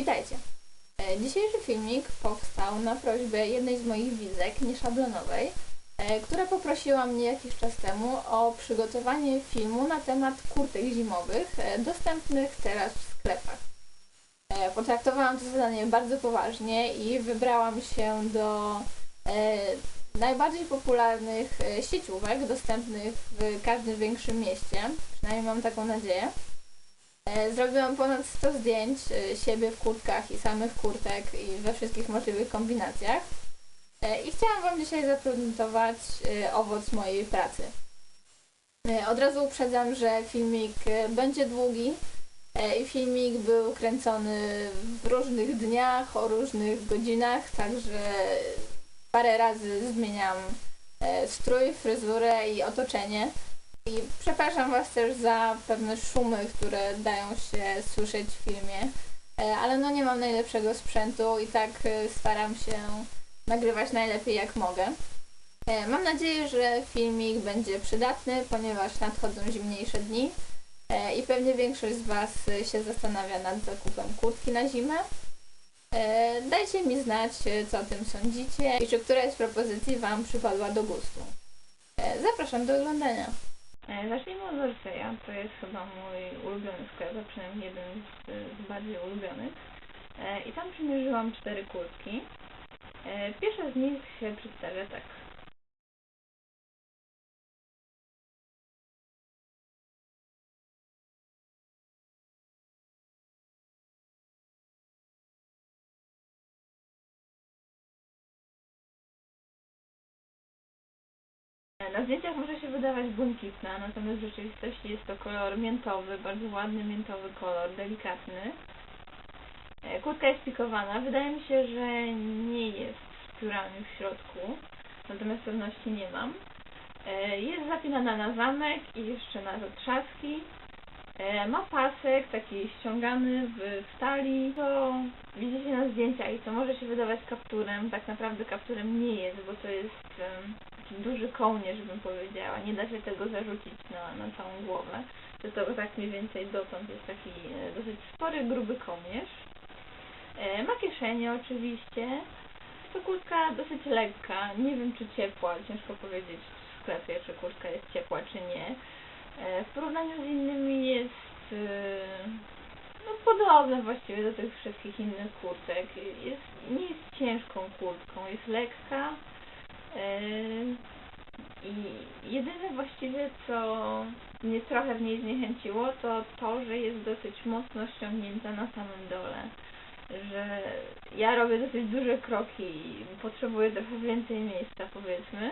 Witajcie. E, Dzisiejszy filmik powstał na prośbę jednej z moich widzek, nieszablonowej, e, która poprosiła mnie jakiś czas temu o przygotowanie filmu na temat kurtek zimowych e, dostępnych teraz w sklepach. Potraktowałam to zadanie bardzo poważnie i wybrałam się do najbardziej popularnych sieciówek dostępnych w każdym większym mieście. Przynajmniej mam taką nadzieję. E, Zrobiłam ponad 100 zdjęć e, siebie w kurtkach i samych kurtek i we wszystkich możliwych kombinacjach. E, I chciałam Wam dzisiaj zaprezentować owoc mojej pracy. Od razu uprzedzam, że filmik będzie długi i filmik był kręcony w różnych dniach, o różnych godzinach, także parę razy zmieniam strój, fryzurę i otoczenie. I przepraszam Was też za pewne szumy, które dają się słyszeć w filmie, E, ale no nie mam najlepszego sprzętu i tak e, staram się nagrywać najlepiej jak mogę. E, Mam nadzieję, że filmik będzie przydatny, ponieważ nadchodzą zimniejsze dni i pewnie większość z Was się zastanawia nad zakupem kurtki na zimę. Dajcie mi znać, co o tym sądzicie i czy któraś z propozycji Wam przypadła do gustu. Zapraszam do oglądania. E, Zacznijmy od Orfeja. To jest chyba mój ulubiony sklep, przynajmniej jeden z, z bardziej ulubionych. E, I tam przymierzyłam cztery kurtki. E, Pierwsza z nich się przedstawia tak. Na zdjęciach może się wydawać błękitna, natomiast w rzeczywistości jest to kolor miętowy, bardzo ładny miętowy kolor, delikatny. E, Kurtka jest pikowana. Wydaje mi się, że nie jest z piórami w środku, natomiast pewności nie mam. E, Jest zapinana na zamek i jeszcze na zatrzaski. E, Ma pasek taki ściągany w stali, to widzicie na zdjęciach i to może się wydawać kapturem. Tak naprawdę kapturem nie jest, bo to jest duży kołnierz, bym powiedziała. Nie da się tego zarzucić na, na całą głowę. To to tak mniej więcej dotąd jest taki e, dosyć spory, gruby kołnierz. E, Ma kieszenie oczywiście. To kurtka dosyć lekka. Nie wiem czy ciepła. Ciężko powiedzieć w sklepie, czy kurtka jest ciepła, czy nie. E, W porównaniu z innymi jest e, no, podobna właściwie do tych wszystkich innych kurtek. Jest, nie jest ciężką kurtką, jest lekka. I jedyne właściwie, co mnie trochę w niej zniechęciło, to to, że jest dosyć mocno ściągnięta na samym dole. Że ja robię dosyć duże kroki i potrzebuję trochę więcej miejsca, powiedzmy.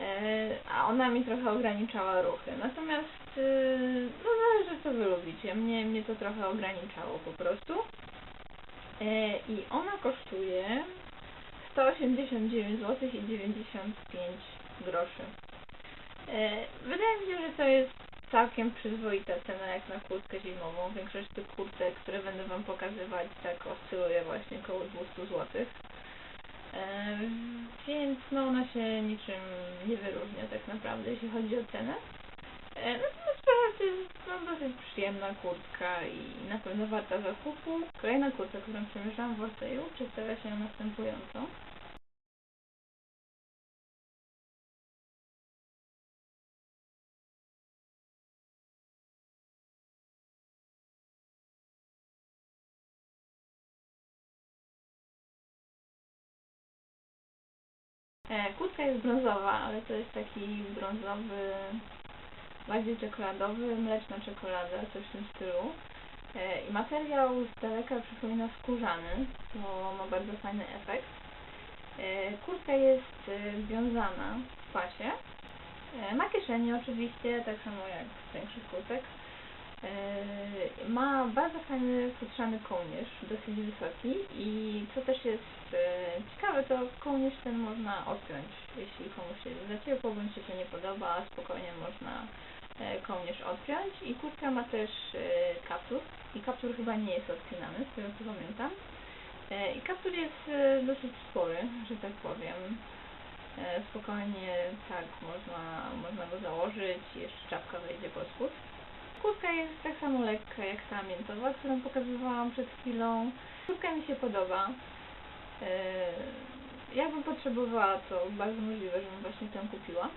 E, a ona mi trochę ograniczała ruchy. Natomiast e, no zależy co wy lubicie. Mnie, mnie to trochę ograniczało po prostu. E, I ona kosztuje 189 zł i 95 groszy. E, Wydaje mi się, że to jest całkiem przyzwoita cena jak na kurtkę zimową. Większość tych kurtek, które będę Wam pokazywać, tak oscyluje właśnie około 200 zł. E, Więc no ona się niczym nie wyróżnia tak naprawdę, jeśli chodzi o cenę. E, jest no, dosyć przyjemna kurtka i na pewno warta zakupu. Kolejna kurtka, którą przemierzałam w Orteju, przedstawia się następująco. E, Kurtka jest brązowa, ale to jest taki brązowy, bardziej czekoladowy, mleczna czekolada, coś w tym stylu. E, I materiał z daleka przypomina skórzany, bo ma bardzo fajny efekt. E, Kurtka jest e, związana w pasie. Ma kieszenie oczywiście, tak samo jak większość kurtek. Ma bardzo fajny futrzany kołnierz, dosyć wysoki i co też jest ciekawe, to kołnierz ten można odpiąć, jeśli komuś się za ciepło bądź się to nie podoba, spokojnie można kołnierz odpiąć i kurtka ma też e, kaptur i kaptur chyba nie jest odpinany, z tego co pamiętam. E, I kaptur jest e, dosyć spory, że tak powiem. E, Spokojnie tak można, można go założyć, jeszcze czapka wejdzie pod spód. Kurtka jest tak samo lekka jak ta miętowa, którą pokazywałam przed chwilą. Kurtka mi się podoba. Yy, jakbym potrzebowała, to bardzo możliwe, żebym właśnie tę kupiła.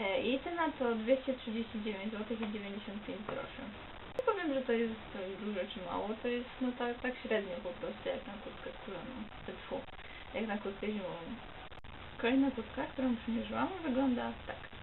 Jej cena to 239 zł i 95 groszy. Nie powiem, że to jest to dużo czy mało, to jest no tak, tak średnio po prostu jak na kurtkę skórzaną. Tfu, jak na kurtkę zimową. Kolejna kurtka, którą przymierzyłam, wygląda tak.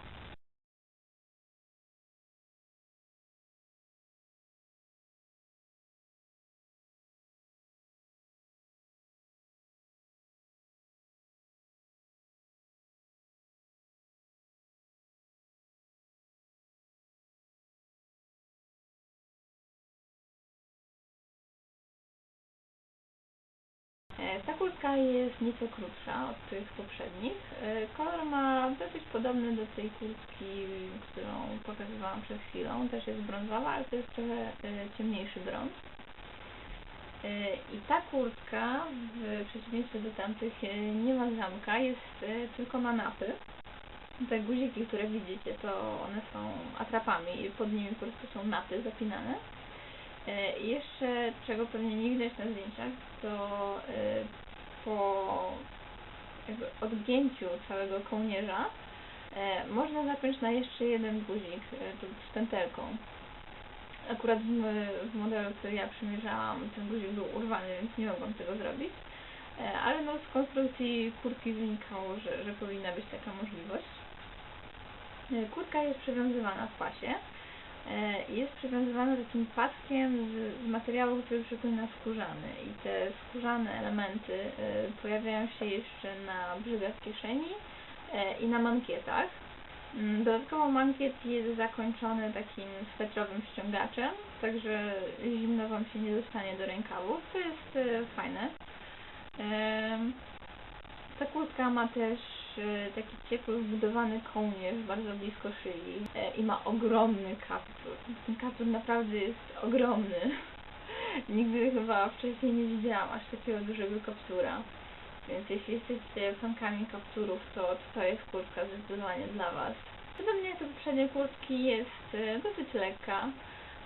Ta kurtka jest nieco krótsza od tych poprzednich. E, Kolor ma dosyć podobny do tej kurtki, którą pokazywałam przed chwilą. Też jest brązowa, ale to jest trochę e, ciemniejszy brąz. E, I ta kurtka, w przeciwieństwie do tamtych, nie ma zamka, jest tylko ma napy. Te guziki, które widzicie, to one są atrapami i pod nimi po prostu są napy zapinane. E, jeszcze, czego pewnie nie widać na zdjęciach, to e, po odgięciu całego kołnierza e, można zapiąć na jeszcze jeden guzik, z pętelką. Akurat w, w modelu, który ja przymierzałam, ten guzik był urwany, więc nie mogłam tego zrobić. Ale no z konstrukcji kurtki wynikało, że, że powinna być taka możliwość. Kurtka jest przywiązywana w pasie. E, Jest przywiązywana takim paskiem z, z materiału, który przypomina skórzany. I te skórzane elementy e, pojawiają się jeszcze na brzegach kieszeni e, i na mankietach. Mm, Dodatkowo mankiet jest zakończony takim swetrowym ściągaczem, także zimno Wam się nie dostanie do rękawów. To jest fajne. Ta kurtka ma też taki ciepły, wbudowany kołnierz bardzo blisko szyi e, i ma ogromny kaptur. Ten kaptur naprawdę jest ogromny. Nigdy chyba wcześniej nie widziałam aż takiego dużego kaptura. Więc jeśli jesteście fankami kapturów, to to jest kurtka zdecydowanie dla Was. Podobnie jak te poprzednie kurtki jest e, dosyć lekka.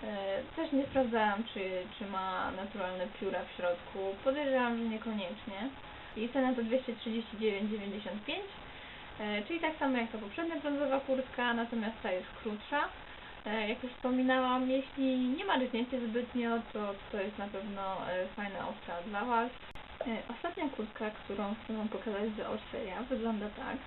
E, Też nie sprawdzałam, czy, czy ma naturalne pióra w środku. Podejrzewam, że niekoniecznie. I cena to 239,95, e, czyli tak samo jak ta poprzednia brązowa kurtka, natomiast ta jest krótsza. E, Jak już wspominałam, jeśli nie marzniecie zbytnio, to to jest na pewno e, fajna opcja dla Was. Ostatnia kurtka, którą chcę Wam pokazać z Orseja, wygląda tak.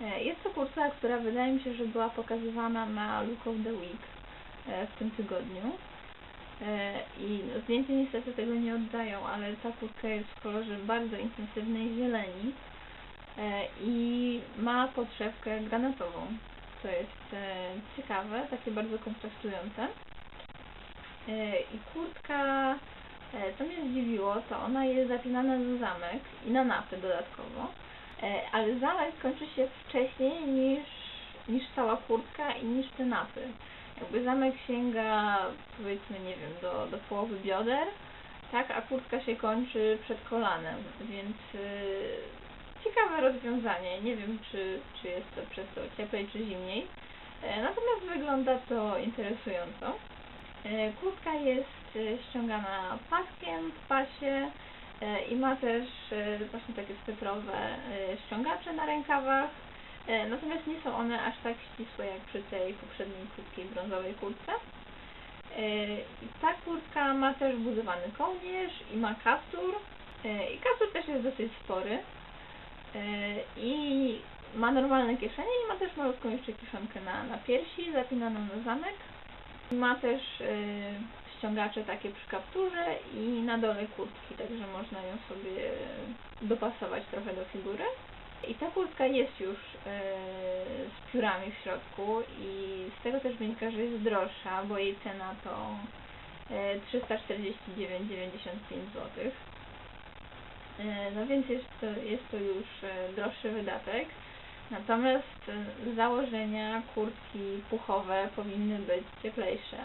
Jest to kurtka, która wydaje mi się, że była pokazywana na Look of the Week e, w tym tygodniu. E, I no, zdjęcia niestety tego nie oddają, ale ta kurtka jest w kolorze bardzo intensywnej zieleni e, i ma podszewkę granatową. To jest e, ciekawe, takie bardzo kontrastujące. E, I kurtka, e, co mnie zdziwiło, to ona jest zapinana za zamek i na napy dodatkowo. E, ale zamek kończy się wcześniej niż, niż cała kurtka i niż te napy. Jakby zamek sięga powiedzmy, nie wiem, do, do połowy bioder, tak, a kurtka się kończy przed kolanem, więc y, ciekawe rozwiązanie. Nie wiem, czy, czy jest to przez to cieplej czy zimniej. E, natomiast wygląda to interesująco. E, kurtka jest e, ściągana paskiem w pasie, i ma też e, właśnie takie swetrowe e, ściągacze na rękawach. E, Natomiast nie są one aż tak ścisłe jak przy tej poprzedniej krótkiej brązowej kurtce. E, I ta kurtka ma też budowany kołnierz i ma kaptur. E, I kaptur też jest dosyć spory. E, I ma normalne kieszenie i ma też malutką jeszcze kieszonkę na, na piersi zapinaną na zamek. Ma też e, ściągacze takie przy kapturze i na dole kurtki, także można ją sobie dopasować trochę do figury. I ta kurtka jest już e, z piórami w środku i z tego też wynika, że jest droższa, bo jej cena to e, 349,95 zł. E, No więc jest to, jest to już e, droższy wydatek. Natomiast e, z założenia kurtki puchowe powinny być cieplejsze.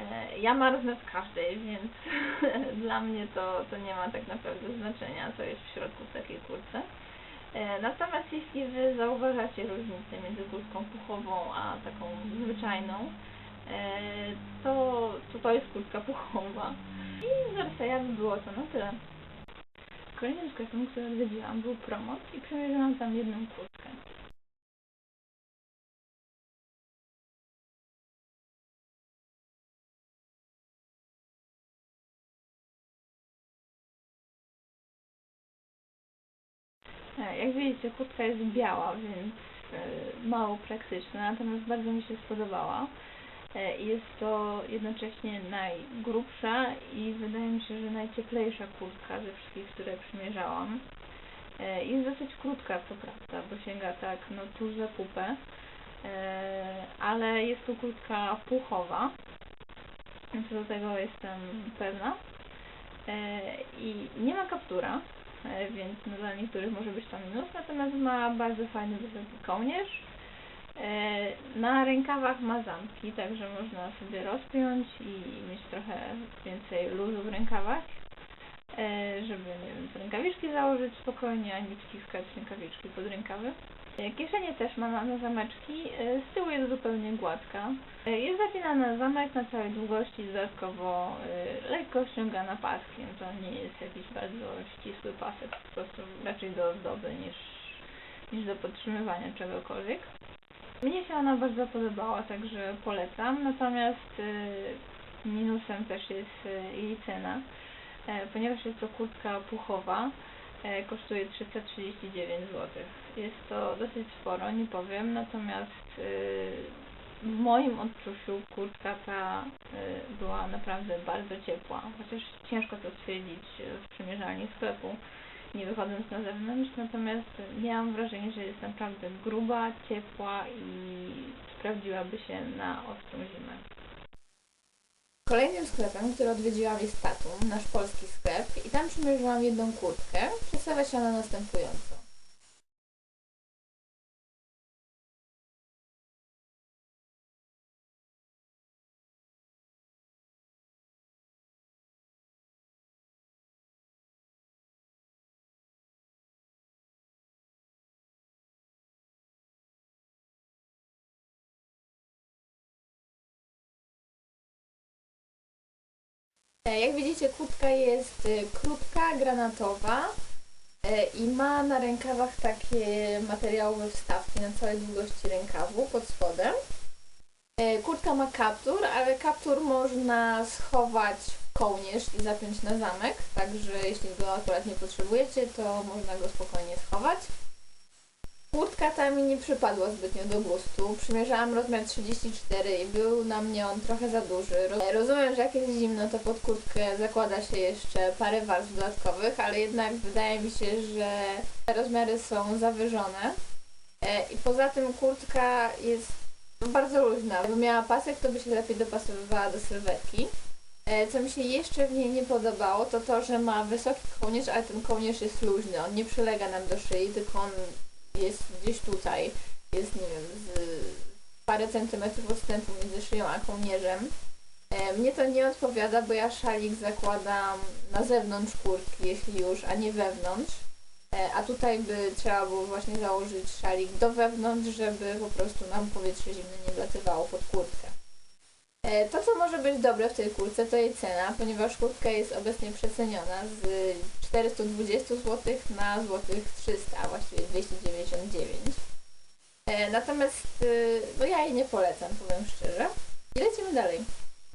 E, Ja marznę w każdej, więc dla mnie to, to nie ma tak naprawdę znaczenia, co jest w środku w takiej kurtce. E, Natomiast jeśli Wy zauważacie różnicę między kurtką puchową a taką zwyczajną, e, to, to to jest kurtka puchowa. I z Versailles by było to na tyle. Kolejnym sklepem, który odwiedziłam był Promot i przymierzyłam tam jedną kurtkę. Jak widzicie, kurtka jest biała, więc e, mało praktyczna, natomiast bardzo mi się spodobała. E, Jest to jednocześnie najgrubsza i wydaje mi się, że najcieplejsza kurtka ze wszystkich, które przymierzałam. E, Jest dosyć krótka, co prawda, bo sięga tak no tuż za pupę, e, ale jest to kurtka puchowa, co do tego jestem pewna. I nie ma kaptura, więc no, dla niektórych może być to minus, natomiast ma bardzo fajny wysoki kołnierz. E, Na rękawach ma zamki, także można sobie rozpiąć i mieć trochę więcej luzu w rękawach, e, żeby nie wiem, rękawiczki założyć spokojnie, a nie wciskać rękawiczki pod rękawy. E, Kieszenie też ma na zameczki, e, z tyłu jest zupełnie gładka. E, Jest zapinana na zamek na całej długości, dodatkowo lekko ściągana paskiem. To nie jest jakiś bardzo ścisły pasek, po prostu raczej do ozdoby niż, niż do podtrzymywania czegokolwiek. Mnie się ona bardzo podobała, także polecam. Natomiast minusem też jest jej cena, ponieważ jest to kurtka puchowa, kosztuje 339 zł. Jest to dosyć sporo, nie powiem, natomiast e, w moim odczuciu kurtka ta e, była naprawdę bardzo ciepła, chociaż ciężko to stwierdzić e, w przymierzalni sklepu, nie wychodząc na zewnątrz, natomiast miałam wrażenie, że jest naprawdę gruba, ciepła i sprawdziłaby się na ostrą zimę. Kolejnym sklepem, który odwiedziłam jest Tatum, nasz polski sklep i tam przymierzyłam jedną kurtkę. Przedstawia się ona następująco. Jak widzicie, kurtka jest e, krótka, granatowa e, i ma na rękawach takie materiałowe wstawki na całej długości rękawu pod spodem. E, Kurtka ma kaptur, ale kaptur można schować w kołnierz i zapiąć na zamek, także jeśli go akurat nie potrzebujecie, to można go spokojnie schować. Kurtka ta mi nie przypadła zbytnio do gustu. Przymierzałam rozmiar 34 i był na mnie on trochę za duży. Ro- Rozumiem, że jak jest zimno, to pod kurtkę zakłada się jeszcze parę warstw dodatkowych, ale jednak wydaje mi się, że te rozmiary są zawyżone. E, I poza tym kurtka jest bardzo luźna. Gdyby miała pasek, to by się lepiej dopasowywała do sylwetki. E, Co mi się jeszcze w niej nie podobało, to to, że ma wysoki kołnierz, ale ten kołnierz jest luźny. On nie przylega nam do szyi, tylko on jest gdzieś tutaj. Jest, nie wiem, z parę centymetrów odstępu między szyją a kołnierzem. E, Mnie to nie odpowiada, bo ja szalik zakładam na zewnątrz kurtki, jeśli już, a nie wewnątrz. E, A tutaj by trzeba było właśnie założyć szalik do wewnątrz, żeby po prostu nam powietrze zimne nie wlatywało pod kurtkę. E, To, co może być dobre w tej kurtce, to jej cena, ponieważ kurtka jest obecnie przeceniona z 420 zł na złotych 300, a właściwie 299. E, Natomiast y, no ja jej nie polecam, powiem szczerze. I lecimy dalej.